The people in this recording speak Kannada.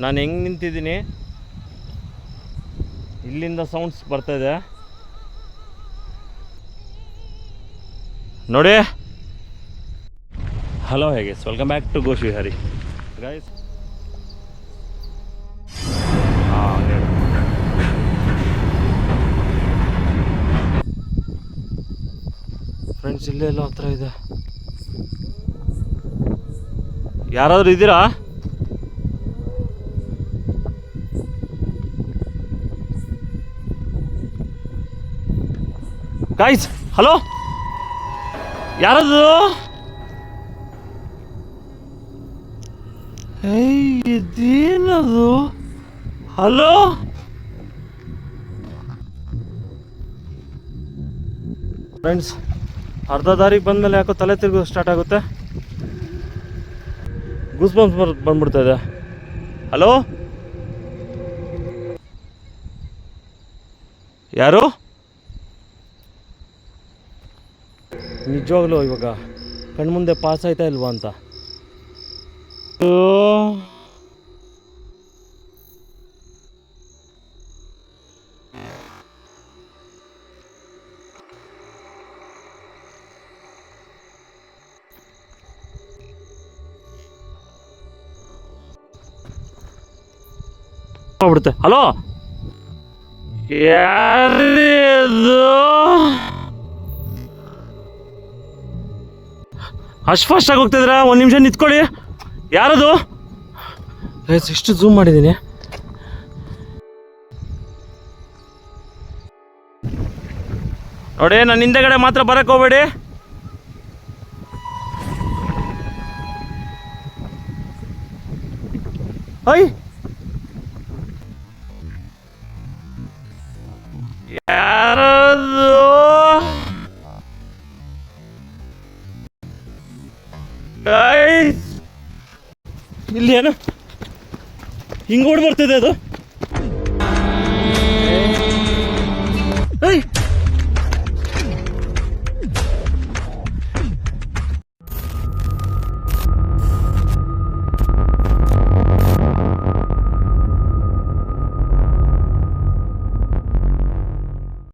ನಾನು ಹೆಂಗೆ ನಿಂತಿದ್ದೀನಿ? ಇಲ್ಲಿಂದ ಸೌಂಡ್ಸ್ ಬರ್ತಾ ಇದೆ. ನೋಡಿ. ಹಲೋ ಹೇಗೆ ವೆಲ್ಕಮ್ ಬ್ಯಾಕ್ ಟು ಗೋಶಿ ಹರಿ ಗೈಸ್ ಫ್ರೆಂಡ್ಸ್ ಇಲ್ಲೇ ಎಲ್ಲ ಹತ್ರ ಇದೆ. ಯಾರಾದರೂ ಇದ್ದೀರಾ? ಗಾಯ್ಸ್ ಹಲೋ ಯಾರದು? ಇದೇನದು? ಹಲೋ ಫ್ರೆಂಡ್ಸ್ ಅರ್ಧ ದಾರಿಗೆ ಬಂದಮೇಲೆ ಯಾಕೋ ತಲೆ ತಿರುಗೋದು ಸ್ಟಾರ್ಟ್ ಆಗುತ್ತೆ. ಗೂಸ್ ಬಂಪ್ಸ್ ಬರ್ ಬಂದ್ಬಿಡ್ತಾ ಇದೆ. ಹಲೋ ಯಾರು? ನಿಜವಾಗ್ಲೂ ಇವಾಗ ಕಣ್ಮುಂದೆ ಪಾಸ್ ಆಯ್ತಾ ಇಲ್ವಾ ಅಂತ? ಬಿಡುತ್ತೆ ಹಲೋ ಯಾರಿದು? ಅಷ್ಟು ಫಾಸ್ಟಾಗಿ ಹೋಗ್ತಿದ್ರ ಒಂದು ನಿಮಿಷ ನಿಂತ್ಕೊಳ್ಳಿ. ಯಾರದು? ಇಷ್ಟು ಝೂಮ್ ಮಾಡಿದ್ದೀನಿ ನೋಡಿ ನನ್ನ ಹಿಂದೆಗಡೆ ಮಾತ್ರ ಬರಕ್ಕೆ ಹೋಗ್ಬೇಡಿ. ಐ! ಇಲ್ಲಿ ಏನು ಹಿಂಗೆ ಓಡಿ ಬರ್ತಿದೆ ಅದು.